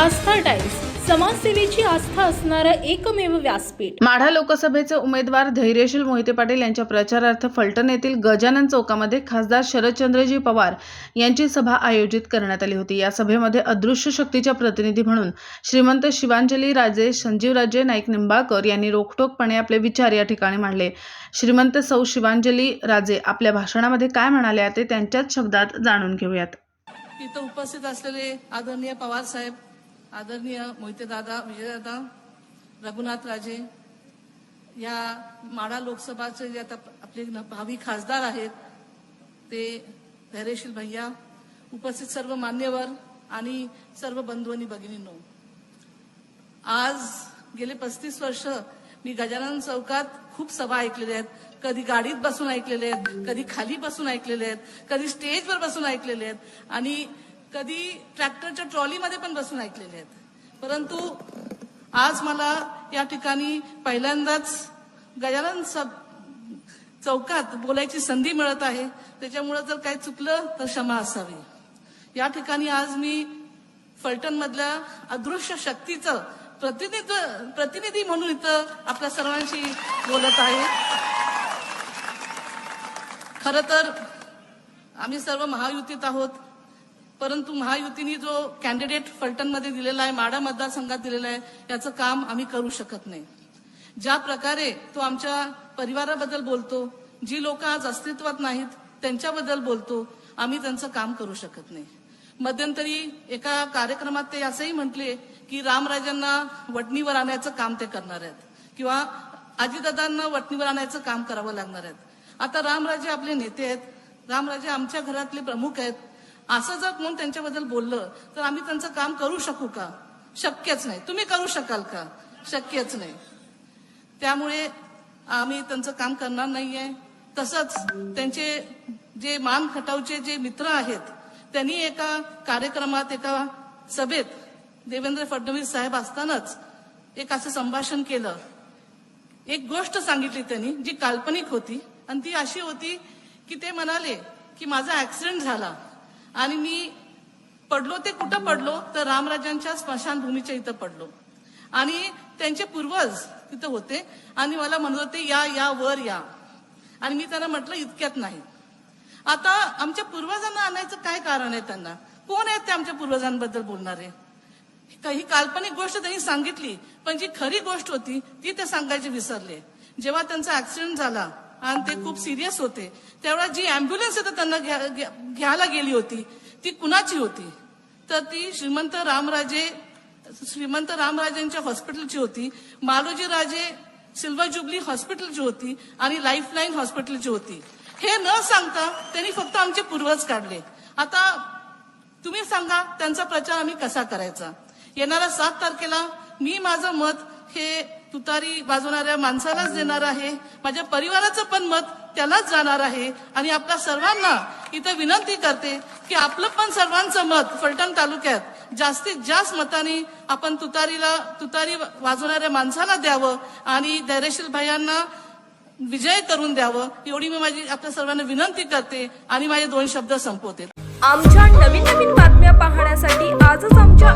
आस्था times समाजसेवेची आस्था असणारं एकमेव व्यासपीठ. माढा लोकसभेचे उमेदवार धैर्यशील मोहिते पाटील यांच्या प्रचारार्थ फलटण येथील गजानन चौकामध्ये खासदार शरदचंद्रजी पवार यांची सभा आयोजित करण्यात आली होती. या सभेमध्ये अदृश्य शक्तीच्या प्रतिनिधी म्हणून श्रीमंत शिवांजली राजे संजीवराजे नाईक निंबाळकर यांनी रोखठोकपणे आपले विचार या ठिकाणी मांडले. श्रीमंत सौ शिवांजली राजे आपल्या भाषणामध्ये काय म्हणाल्या ते त्यांच्याच शब्दात जाणून घेऊयात. इथं उपस्थित असलेले आदरणीय पवार साहेब आदरणीय मोहितेदादा विजयदादा रघुनाथ राजे या माडा लोकसभाचे जे आता आपले न- भावी खासदार आहेत ते धैर्यशील भैया उपस्थित सर्व मान्यवर आणि सर्व बंधू आणि भगिनींनो. आज गेले पस्तीस वर्ष मी गजानन चौकात खूप सभा ऐकलेल्या आहेत. कधी गाडीत बसून ऐकलेले आहेत कधी खाली बसून ऐकलेले आहेत कधी स्टेजवर बसून ऐकलेले आहेत. आणि कधी ट्रॅक्टरच्या ट्रॉलीमध्ये पण बसून ऐकलेले आहेत. परंतु आज मला या ठिकाणी पहिल्यांदाच गजानन सब चौकात बोलायची संधी मिळत आहे. त्याच्यामुळे जर काही चुकलं तर क्षमा असावी. या ठिकाणी आज मी फलटण मधल्या अदृश्य शक्तीचं प्रतिनिध प्रतिनिधी म्हणून इथं आपल्या सर्वांशी बोलत आहे. खर तर आम्ही सर्व महायुतीत आहोत. परंतु महायुतीने जो कॅन्डिडेट फलटणमध्ये दिलेला आहे माडा मतदारसंघात दिलेला आहे याचं काम आम्ही करू शकत नाही. ज्या प्रकारे तो आमच्या परिवाराबद्दल बोलतो जी लोक आज अस्तित्वात नाहीत त्यांच्याबद्दल बोलतो आम्ही त्यांचं काम करू शकत नाही. मध्यंतरी एका कार्यक्रमात ते असंही म्हटले की रामराजांना वटणीवर आणायचं काम ते करणार आहेत. किंवा आजीदादांना वटणीवर आणायचं काम करावं लागणार आहेत. आता रामराजे आपले नेते आहेत. रामराजे आमच्या घरातले प्रमुख आहेत. असं जर म्हणून त्यांच्याबद्दल बोललं तर आम्ही त्यांचं काम करू शकू का? शक्यच नाही. तुम्ही करू शकाल का? शक्यच नाही. त्यामुळे आम्ही त्यांचं काम करणार नाहीये. तसंच त्यांचे जे मान खटावचे जे मित्र आहेत त्यांनी एका कार्यक्रमात एका सभेत देवेंद्र फडणवीस साहेब असतानाच एक असं संभाषण केलं. एक गोष्ट सांगितली त्यांनी जी काल्पनिक होती. आणि ती अशी होती की ते म्हणाले की माझा ऍक्सिडेंट झाला. आणि मी पडलो ते कुठं पडलो? तर रामराजांच्या स्मशानभूमीच्या इथं पडलो. आणि त्यांचे पूर्वज तिथं होते. आणि मला म्हणत होते या या वर या. आणि मी त्यांना म्हटलं इतक्यात नाही. आता आमच्या पूर्वजांना आणायचं काय कारण आहे त्यांना? कोण आहेत ते आमच्या पूर्वजांबद्दल बोलणारे ही काल्पनिक गोष्ट त्यांनी सांगितली पण जी खरी गोष्ट होती ती ते सांगायचे विसरले. जेव्हा त्यांचा ऍक्सिडेंट झाला आणि ते खूप सिरियस होते. तेव्हा जी अँब्युलन्स येतं त्यांना घ्या- घ्या- घ्यायला गेली होती. ती कुणाची होती? तर ती श्रीमंत रामराजे श्रीमंत रामराजेंच्या हॉस्पिटलची होती. मालोजी राजे सिल्वर जुबली हॉस्पिटलची होती आणि लाईफलाईन हॉस्पिटलची होती. हे न सांगता त्यांनी फक्त आमचे पूर्वज काढले. आता तुम्ही सांगा त्यांचा प्रचार आम्ही कसा करायचा? येणाऱ्या सात तारखेला मी माझं मत हे तुतारी वाजवणाऱ्या माणसालाच देणार आहे माझ्या परिवाराचं पण मत त्यालाच जाणार आहे. आणि आपल्या सर्वांना इथं विनंती करते की आपलं पण सर्वांचं मत फलटण तालुक्यात जास्तीत जास्त मताने आपण तुतारीला तुतारी वाजवणाऱ्या माणसाला द्यावं आणि धैर्यशील भाईंना विजय करून द्यावं एवढी मी माझी आपल्या सर्वांना विनंती करते आणि माझे दोन शब्द संपवते. आमच्या नवीन नवीन बातम्या पाहण्यासाठी आजच आमच्या